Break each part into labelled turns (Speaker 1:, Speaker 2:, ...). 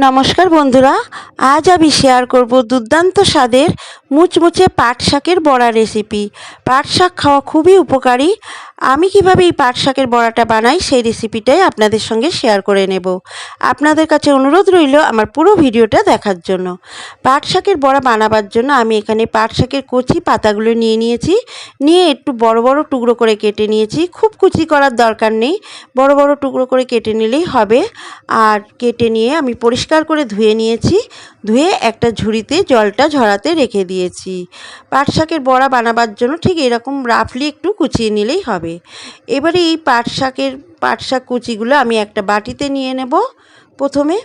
Speaker 1: নমস্কার বন্ধুরা, আজ আমি শেয়ার করব দুর্দান্ত স্বাদের মুচমুচে পাট শাকের বড়া রেসিপি পাট শাক খাওয়া খুবই উপকারী আমি কীভাবে এই পাট শাকের বড়াটা বানাই সেই রেসিপিটাই আপনাদের সঙ্গে শেয়ার করে নেব। আপনাদের কাছে অনুরোধ রইল আমার পুরো ভিডিওটা দেখার জন্য। পাট শাকের বড়া বানাবার জন্য আমি এখানে পাট শাকের কচি পাতাগুলো নিয়ে নিয়েছি। নিয়ে একটু বড় বড় টুকরো করে কেটে নিয়েছি। খুব কুচি করার দরকার নেই। বড় বড় টুকরো করে কেটে নিলেই হবে। আর কেটে নিয়ে আমি পরিষ্কার করে ধুয়ে নিয়েছি। ধুয়ে একটা ঝুড়িতে জলটা ঝরাতে রেখে দিয়েছি। পাট শাকের বড়া বানাবার জন্য ঠিক এরকম রাফলি একটু কুচিয়ে নিলেই হবে। এবারে এই পাট শাকের, পাট শাক কুচিগুলো আমি একটা বাটিতে নিয়ে নেব। প্রথমে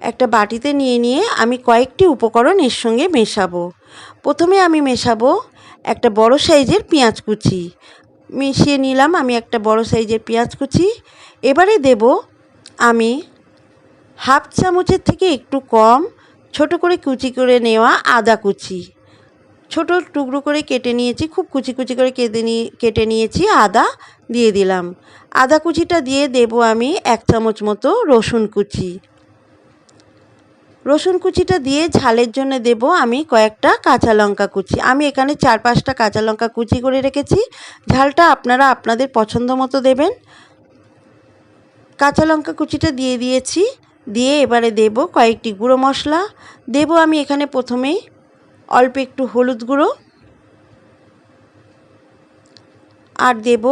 Speaker 1: একটা বাটিতে নিয়ে নিয়ে আমি কয়েকটি উপকরণ এর সঙ্গে মেশাবো। প্রথমে আমি মেশাবো একটা বড় সাইজের পেঁয়াজ কুচি। মিশিয়ে নিলাম আমি একটা বড় সাইজের পেঁয়াজ কুচি। এবারে দেব আমি হাফ চামচের থেকে একটু কম ছোট করে কুচি করে নেওয়া আদা কুচি। ছোট টুকরো করে কেটে নিয়েছি, খুব কুচি কুচি করে কেটে নিয়ে কেটে নিয়েছি, আদা দিয়ে দিলাম। আদা কুচিটা দিয়ে দেব আমি এক চামচ মতো রসুন কুচি। রসুন কুচিটা দিয়ে ঝালের জন্য দেব আমি কয়েকটা কাঁচা লঙ্কা কুচি। আমি এখানে চার পাঁচটা কাঁচা লঙ্কা কুচি করে রেখেছি। ঝালটা আপনারা আপনাদের পছন্দ মতো দেবেন। কাঁচা লঙ্কা কুচিটা দিয়ে দিয়েছি। দিয়ে এবারে দেব কয়েকটি গুঁড়ো মশলা। দেব আমি এখানে প্রথমেই অল্প একটু হলুদ গুঁড়ো। আর দেব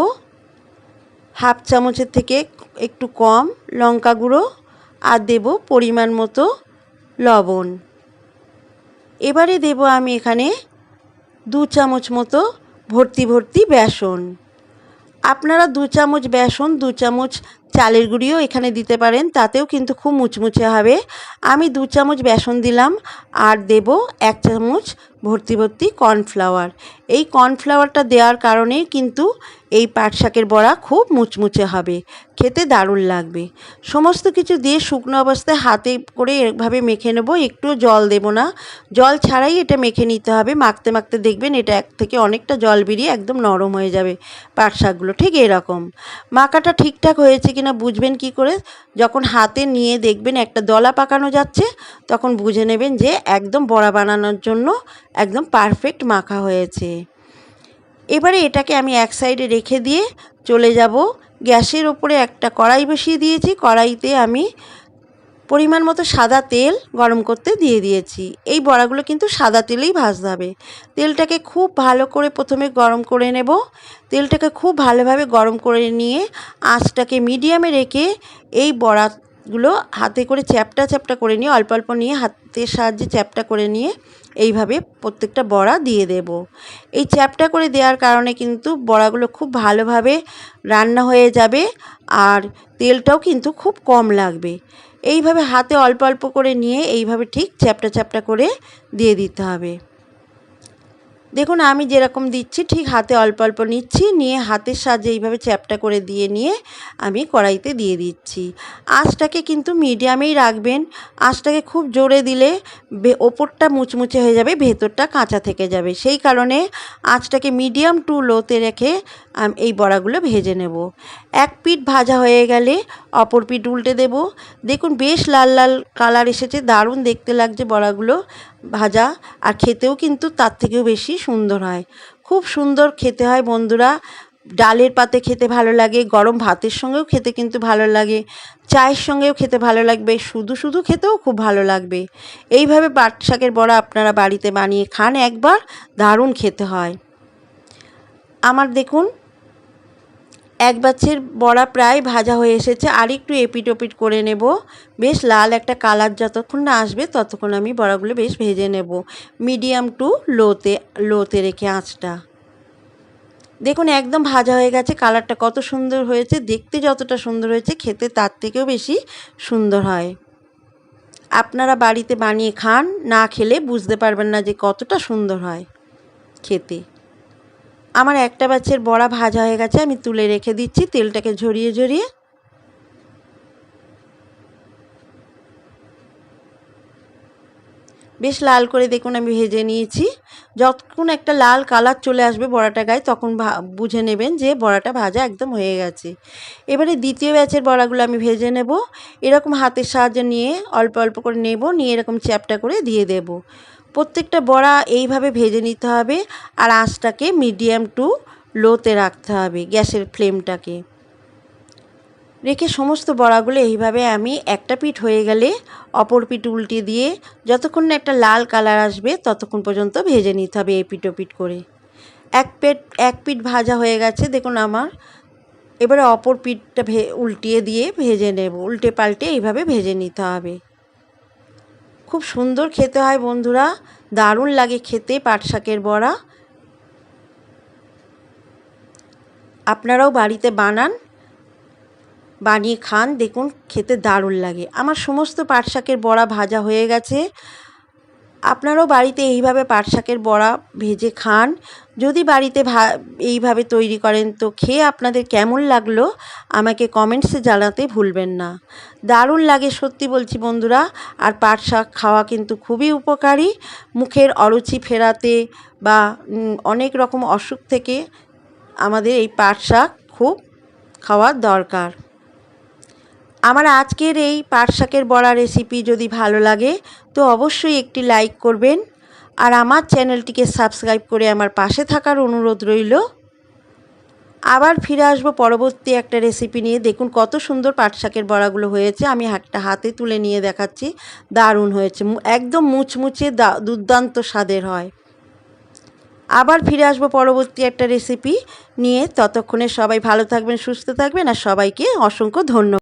Speaker 1: হাফ চামচের থেকে একটু কম লঙ্কা গুঁড়ো। আর দেব পরিমাণ মতো লবণ। এবারে দেব আমি এখানে দু চামচ মতো ভর্তি ভর্তি বেসন। আপনারা দু চামচ বেসন, দু চামচ চালের গুঁড়িও এখানে দিতে পারেন, তাতেও কিন্তু খুব মুচমুচে হবে। আমি দু চামচ বেসন দিলাম, আর দেব এক চামচ ভর্তি ভর্তি কর্নফ্লাওয়ার। এই কর্নফ্লাওয়ারটা দেওয়ার কারণেই কিন্তু এই পাট শাকের বড়া খুব মুচমুচে হবে, খেতে দারুণ লাগবে। সমস্ত কিছু দিয়ে শুকনো অবস্থায় হাতে করে এভাবে মেখে নেব, একটু জল দেব না। জল ছাড়াই এটা মেখে নিতে হবে, মাখতে মাখতে দেখবেন এটা এক থেকে অনেকটা জল বেরিয়ে একদম নরম হয়ে যাবে পাট শাকগুলো, ঠিক এরকম। মাখাটা ঠিকঠাক হয়েছে কিনা বুঝবেন কি করে? যখন হাতে নিয়ে দেখবেন একটা দলা পাকানো যাচ্ছে, তখন বুঝে নেবেন যে একদম বড়া বানানোর জন্য একদম পারফেক্ট মাখা হয়েছে। এবারে এটাকে আমি এক সাইডে রেখে দিয়ে চলে যাব। গ্যাসের ওপরে একটা কড়াই বসিয়ে দিয়েছি। কড়াইতে আমি পরিমাণ মতো সাদা তেল গরম করতে দিয়ে দিয়েছি। এই বড়াগুলো কিন্তু সাদা তেলেই ভাজতে হবে। তেলটাকে খুব ভালো করে প্রথমে গরম করে নেব। তেলটাকে খুব ভালোভাবে গরম করে নিয়ে আঁচটাকে মিডিয়ামে রেখে এই বড়াগুলো হাতে করে চ্যাপটা চ্যাপটা করে নিয়ে, অল্প অল্প নিয়ে হাতের সাহায্যে চ্যাপটা করে নিয়ে এইভাবে প্রত্যেকটা বড়া দিয়ে দেব। এই চ্যাপটা করে দেওয়ার কারণে কিন্তু বড়াগুলো খুব ভালোভাবে রান্না হয়ে যাবে আর তেলটাও কিন্তু খুব কম লাগবে। এইভাবে হাতে অল্প অল্প করে নিয়ে এইভাবে ঠিক চ্যাপটা চ্যাপটা করে দিয়ে দিতে হবে। দেখুন, আমি যেরকম দিচ্ছি, ঠিক হাতে অল্প অল্প নিচ্ছি, নিয়ে হাতের সাহায্যে এইভাবে চ্যাপটা করে দিয়ে, নিয়ে আমি কড়াইতে দিয়ে দিচ্ছি। আঁচটাকে কিন্তু মিডিয়ামেই রাখবেন। আঁচটাকে খুব জোরে দিলে ওপরটা মুচমুচে হয়ে যাবে, ভেতরটা কাঁচা থেকে যাবে। সেই কারণে আঁচটাকে মিডিয়াম টু লোতে রেখে এই বড়াগুলো ভেজে নেব। এক পিঠ ভাজা হয়ে গেলে অপর পিঠ উল্টে দেব। দেখুন, বেশ লাল লাল কালার এসেছে, দারুণ দেখতে লাগছে বড়াগুলো। ভাজা আর খেতেও কিন্তু তার থেকেও বেশি সুন্দর হয়। খুব সুন্দর খেতে হয় বন্ধুরা। ডালের পাতে খেতে ভালো লাগে, গরম ভাতের সঙ্গেও খেতে কিন্তু ভালো লাগে, চায়ের সঙ্গেও খেতে ভালো লাগবে, শুধু শুধু খেতেও খুব ভালো লাগবে। এইভাবে পাট শাকের বড়া আপনারা বাড়িতে বানিয়ে খান, একবার দারুণ খেতে হয়। আমার দেখুন এক বাচ্চের বড়া প্রায় ভাজা হয়ে এসেছে, আর একটু এপিট ওপিট করে নেব। বেশ লাল একটা কালার যতক্ষণ না আসবে, ততক্ষণ আমি বড়াগুলো বেশ ভেজে নেব। মিডিয়াম টু লোতে লোতে রেখে আঁচটা। দেখুন, একদম ভাজা হয়ে গেছে, কালারটা কত সুন্দর হয়েছে। দেখতে যতটা সুন্দর হয়েছে, খেতে তার থেকেও বেশি সুন্দর হয়। আপনারা বাড়িতে বানিয়ে খান, না খেলে বুঝতে পারবেন না যে কতটা সুন্দর হয় খেতে। আমার একটা ব্যাচের বড়া ভাজা হয়ে গেছে, আমি তুলে রেখে দিচ্ছি, তেলটাকে ঝরিয়ে ঝরিয়ে। বেশ লাল করে দেখুন, আমি ভেজে নিয়েছি। যতক্ষণ একটা লাল কালার চলে আসবে বড়াটা গায়ে, তখন বুঝে নেবেন যে বড়াটা ভাজা একদম হয়ে গেছে। এবারে দ্বিতীয় ব্যাচের বড়াগুলো আমি ভেজে নেব। এরকম হাতের সাহায্যে নিয়ে অল্প অল্প করে নেব, নিয়ে এরকম চ্যাপটা করে দিয়ে দেব। প্রত্যেকটা বড়া এইভাবে ভেজে নিতে হবে আর আঁচটাকে মিডিয়াম টু লোতে রাখতে হবে গ্যাসের ফ্লেমটাকে। রেখে সমস্ত বড়াগুলো এইভাবে আমি একটা পিঠ হয়ে গেলে অপর পিঠ উল্টে দিয়ে যতক্ষণ না একটা লাল কালার আসবে ততক্ষণ পর্যন্ত ভেজে নিতে হবে এই পিঠ পিঠ করে। এক পেট, এক পিঠ ভাজা হয়ে গেছে, দেখুন আমার। এবারে অপর পিঠটা ভে, উল্টিয়ে দিয়ে ভেজে নেব। উল্টে পাল্টে এইভাবে ভেজে নিতে হবে। খুব সুন্দর খেতে হয় বন্ধুরা। দারুণ লাগে খেতে পাট শাকের বড়া। আপনারাও বাড়িতে বানান, বানিয়ে খান, দেখুন, খেতে দারুণ লাগে। আমার সমস্ত পাট শাকের বড়া ভাজা হয়ে গেছে। আপনারাও বাড়িতে এইভাবে পাট শাকের বড়া ভেজে খান। যদি বাড়িতে ভা, এইভাবে তৈরি করেন, তো খেয়ে আপনাদের কেমন লাগল আমাকে কমেন্টসে জানাতে ভুলবেন না। দারুণ লাগে সত্যি বলছি বন্ধুরা, আর পাট শাক খাওয়া কিন্তু খুবই উপকারী। মুখের অরুচি ফেরাতে বা অনেক রকম অসুখ থেকে আমাদের এই পাট শাক খুব খাওয়ার দরকার। আমার আজকের এই পাট শাকের বড়া রেসিপি যদি ভালো লাগে, তো অবশ্যই একটি লাইক করবেন। আর আমার চ্যানেলটিকে সাবস্ক্রাইব করে আমার পাশে থাকার অনুরোধ রইল। আবার ফিরে আসব পরবর্তী একটা রেসিপি নিয়ে। দেখুন কত সুন্দর পাট শাকের বড়াগুলো হয়েছে। আমি একটা হাতে তুলে নিয়ে দেখাচ্ছি। দারুণ হয়েছে। একদম মুচমুচে দুর্দান্ত স্বাদের হয়। আবার ফিরে আসব পরবর্তী একটা রেসিপি নিয়ে। ততক্ষণে সবাই ভালো থাকবেন, সুস্থ থাকবেন। আর সবাইকে অসংখ্য ধন্যবাদ।